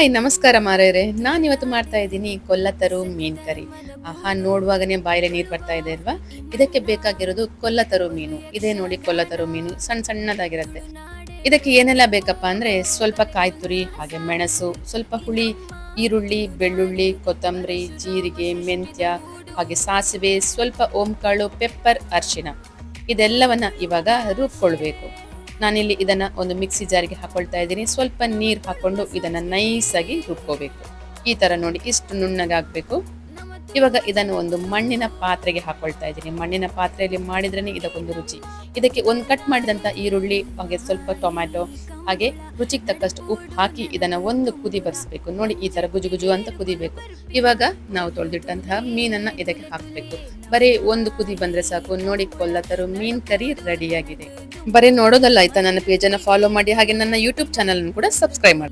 Hi, ನಮಸ್ಕಾರ ಮಾರೇರೆ ನಾನು ಇವತ್ತು ಮಾಡ್ತಾ ಇದ್ದೀನಿ ಕೊಲ್ಲತರು ಮೀನ್ ಕರಿ. ಆಹಾ, ನೋಡುವಾಗನೇ ಬಾಯಿಲೆ ನೀರು ಬರ್ತಾ ಇದೆ ಅಲ್ವಾ? ಇದಕ್ಕೆ ಬೇಕಾಗಿರೋದು ಕೊಲ್ಲತರು ಮೀನು. ಇದೇ ನೋಡಿ ಕೊಲ್ಲತರು ಮೀನು ಸಣ್ಣ ಸಣ್ಣದಾಗಿರುತ್ತೆ. ಇದಕ್ಕೆ ಏನೆಲ್ಲ ಬೇಕಪ್ಪ ಅಂದ್ರೆ ಸ್ವಲ್ಪ ಕಾಯ್ತುರಿ, ಹಾಗೆ ಮೆಣಸು, ಸ್ವಲ್ಪ ಹುಳಿ, ಈರುಳ್ಳಿ, ಬೆಳ್ಳುಳ್ಳಿ, ಕೊತ್ತಂಬರಿ, ಜೀರಿಗೆ, ಮೆಂತ್ಯ, ಹಾಗೆ ಸಾಸಿವೆ, ಸ್ವಲ್ಪ ಓಂಕಾಳು, ಪೆಪ್ಪರ್ ಅರಿಶಿನ ಇದೆಲ್ಲವನ್ನ ಇವಾಗ ರುಬ್ಕೊಳ್ಬೇಕು. ನಾನಿಲ್ಲಿ ಇದನ್ನ ಒಂದು ಮಿಕ್ಸಿ ಜಾರಿಗೆ ಹಾಕೊಳ್ತಾ ಇದ್ದೀನಿ. ಸ್ವಲ್ಪ ನೀರು ಹಾಕೊಂಡು ಇದನ್ನ ನೈಸ್ ಆಗಿ ರುಬ್ಕೋಬೇಕು. ಈ ತರ ನೋಡಿ ಇಷ್ಟು ನುಣ್ಣಗಾಗ್ಬೇಕು. ಇವಾಗ ಇದನ್ನು ಒಂದು ಮಣ್ಣಿನ ಪಾತ್ರೆಗೆ ಹಾಕೊಳ್ತಾ ಇದ್ದೀನಿ. ಮಣ್ಣಿನ ಪಾತ್ರೆಯಲ್ಲಿ ಮಾಡಿದ್ರೇನೆ ಇದಕ್ಕೊಂದು ರುಚಿ. ಇದಕ್ಕೆ ಒಂದು ಕಟ್ ಮಾಡಿದಂತ ಈರುಳ್ಳಿ, ಹಾಗೆ ಸ್ವಲ್ಪ ಟೊಮ್ಯಾಟೊ ಹಾಗೆ ರುಚಿಗೆ ತಕ್ಕಷ್ಟು ಉಪ್ಪು ಹಾಕಿ ಇದನ್ನ ಒಂದು ಕುದಿ ಬರ್ಸ್ಬೇಕು. ನೋಡಿ ಈ ತರ ಗುಜು ಗುಜು ಅಂತ ಕುದಿಬೇಕು. ಇವಾಗ ನಾವು ತೊಳೆದಿಟ್ಟಂತಹ ಮೀನನ್ನ ಇದಕ್ಕೆ ಹಾಕ್ಬೇಕು. ಬರೀ ಒಂದು ಕುದಿ ಬಂದ್ರೆ ಸಾಕು. ನೋಡಿ ಕೊಲ್ಲತರು ಮೀನ್ ಕರಿ ರೆಡಿಯಾಗಿದೆ. ಬರೀ ನೋಡೋದಲ್ಲ ಆಯ್ತಾ? ನನ್ನ ಪೇಜನ್ನು ಫಾಲೋ ಮಾಡಿ, ಹಾಗೆ ನನ್ನ ಯೂಟ್ಯೂಬ್ ಚಾನಲ್ ಕೂಡ ಸಬ್ಸ್ಕ್ರೈಬ್ ಮಾಡಿ.